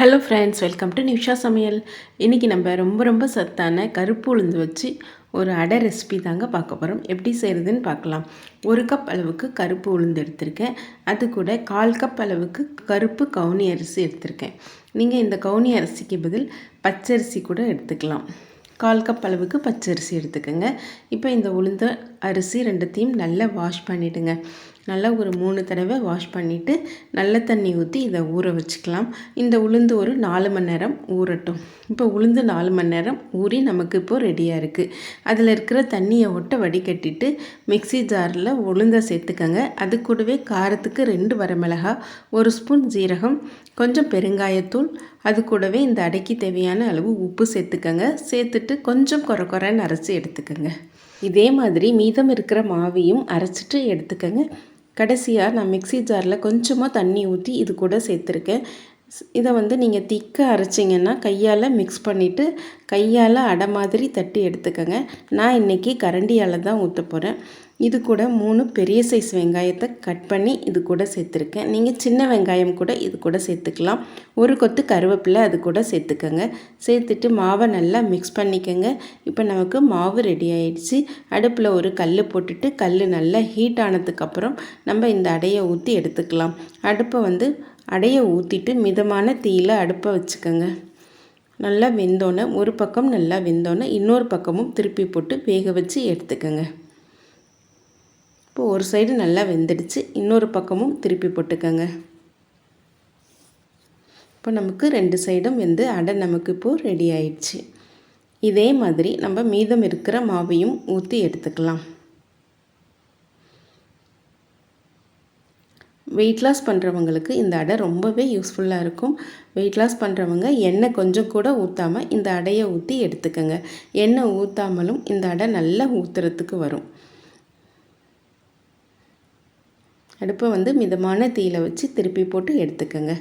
Hello friends welcome to Nisha சமையல் இன்றைக்கி நம்ம ரொம்ப ரொம்ப சத்தான கருப்பு உளுந்து வச்சு ஒரு அடை ரெசிபி தாங்க பார்க்க போகிறோம் எப்படி செய்கிறதுன்னு பார்க்கலாம். ஒரு கப் அளவுக்கு கருப்பு உளுந்து எடுத்திருக்கேன். அது கூட கால் கப் அளவுக்கு கருப்பு கவுனி அரிசி எடுத்திருக்கேன். நீங்கள் இந்த கவுனி அரிசிக்கு பதில் பச்சரிசி கூட எடுத்துக்கலாம். கால் கப் அளவுக்கு பச்சரிசி எடுத்துக்கோங்க. இப்போ இந்த உளுந்த அரிசி ரெண்டுத்தையும் நல்லா வாஷ் பண்ணிவிடுங்க நல்லா ஒரு மூணு தடவை வாஷ் பண்ணிவிட்டு நல்ல தண்ணி ஊற்றி இதை ஊற வச்சுக்கலாம். இந்த உளுந்து ஒரு நாலு மணி நேரம் ஊறட்டும். இப்போ உளுந்து நாலு மணி நேரம் ஊறி நமக்கு இப்போது ரெடியாக இருக்குது அதில் இருக்கிற தண்ணியை ஒட்ட வடிகட்டிட்டு மிக்சி ஜாரில் உளுந்தை சேர்த்துக்கங்க. அது கூடவே காரத்துக்கு ரெண்டு வரமிளகா ஒரு ஸ்பூன் ஜீரகம் கொஞ்சம் பெருங்காயத்தூள் அது கூடவே இந்த அடைக்கி தேவையான அளவு உப்பு சேர்த்துக்கங்க. சேர்த்துட்டு கொஞ்சம் குறை குறைன்னு அரைச்சி எடுத்துக்கோங்க. இதே மாதிரி மீதம் இருக்கிற மாவையும் அரைச்சிட்டு எடுத்துக்கோங்க. கடைசியாக நான் மிக்சி ஜாரில் கொஞ்சமாக தண்ணி ஊற்றி இது கூட சேர்த்துருக்கேன். இதை வந்து நீங்கள் திக்காக அரைச்சிங்கன்னா கையால் மிக்ஸ் பண்ணிவிட்டு கையால் அடை மாதிரி தட்டி எடுத்துக்கோங்க. நான் இன்றைக்கி கரண்டியால் தான் ஊற்ற போகிறேன் இது கூட மூணு பெரிய சைஸ் வெங்காயத்தை கட் பண்ணி இது கூட சேர்த்துருக்கேன். நீங்கள் சின்ன வெங்காயம் கூட இது கூட சேர்த்துக்கலாம். ஒரு கொத்து கருவேப்பிலை அது கூட சேர்த்துக்கோங்க. சேர்த்துட்டு மாவை நல்லா மிக்ஸ் பண்ணிக்கோங்க. இப்போ நமக்கு மாவு ரெடி ஆயிடுச்சு. அடுப்பில் ஒரு கல் போட்டுட்டு கல் நல்லா ஹீட் ஆனதுக்கப்புறம் நம்ம இந்த அடையை ஊற்றி எடுத்துக்கலாம். அடுப்பை வந்து அடையை ஊற்றிட்டு மிதமான தீயில் அடுப்பை வச்சுக்கோங்க. நல்லா வெந்தோன்னே ஒரு பக்கம் நல்லா வெந்தோன்னே இன்னொரு பக்கமும் திருப்பி போட்டு வேக வச்சு எடுத்துக்கோங்க. இப்போ ஒரு சைடு நல்லா வெந்துடுச்சு இன்னொரு பக்கமும் திருப்பி போட்டுக்கோங்க. இப்போ நமக்கு ரெண்டு சைடும் வெந்து அடை நமக்கு இப்போது ரெடி ஆயிடுச்சு. இதே மாதிரி நம்ம மீதம் இருக்கிற மாவையும் ஊற்றி எடுத்துக்கலாம். வெயிட் லாஸ் பண்ணுறவங்களுக்கு இந்த அடை ரொம்பவே யூஸ்ஃபுல்லாக இருக்கும். வெயிட் லாஸ் பண்ணுறவங்க எண்ணெய் கொஞ்சம் கூட ஊற்றாமல் இந்த அடையை ஊற்றி எடுத்துக்கோங்க. எண்ணெய் ஊற்றாமலும் இந்த அடை நல்லா ஊற்றுறதுக்கு வரும். அடுப்பை வந்து மிதமான தீயில் வச்சு திருப்பி போட்டு எடுத்துக்கோங்க.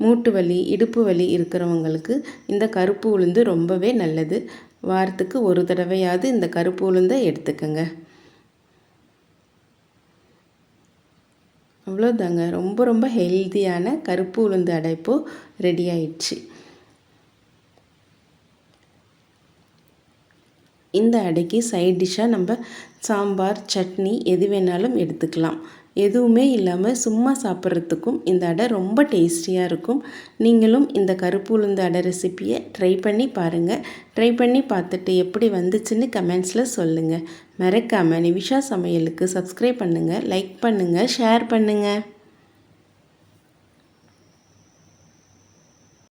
மூட்டு வலி இடுப்பு வலி இருக்கிறவங்களுக்கு இந்த கருப்பு உளுந்து ரொம்பவே நல்லது. வாரத்துக்கு ஒரு தடவையாவது இந்த கருப்பு உளுந்தை எடுத்துக்கோங்க. அவ்வளோதாங்க. ரொம்ப ரொம்ப ஹெல்த்தியான கருப்பு உளுந்து அடைப்பு ரெடி ஆயிடுச்சு. இந்த அடைக்கு சைட் டிஷ்ஷாக நம்ம சாம்பார் சட்னி எது வேணாலும் எடுத்துக்கலாம். எதுவுமே இல்லாமல் சும்மா சாப்பிட்றதுக்கும் இந்த அடை ரொம்ப டேஸ்டியாக இருக்கும். நீங்களும் இந்த கருப்பு உளுந்து அடை ரெசிப்பியை ட்ரை பண்ணி பாருங்கள் ட்ரை பண்ணி பார்த்துட்டு எப்படி வந்துச்சுன்னு கமெண்ட்ஸில் சொல்லுங்கள் மறக்காமல் நிவிஷா சமையலுக்கு சப்ஸ்கிரைப் பண்ணுங்கள் லைக் பண்ணுங்கள் ஷேர் பண்ணுங்கள்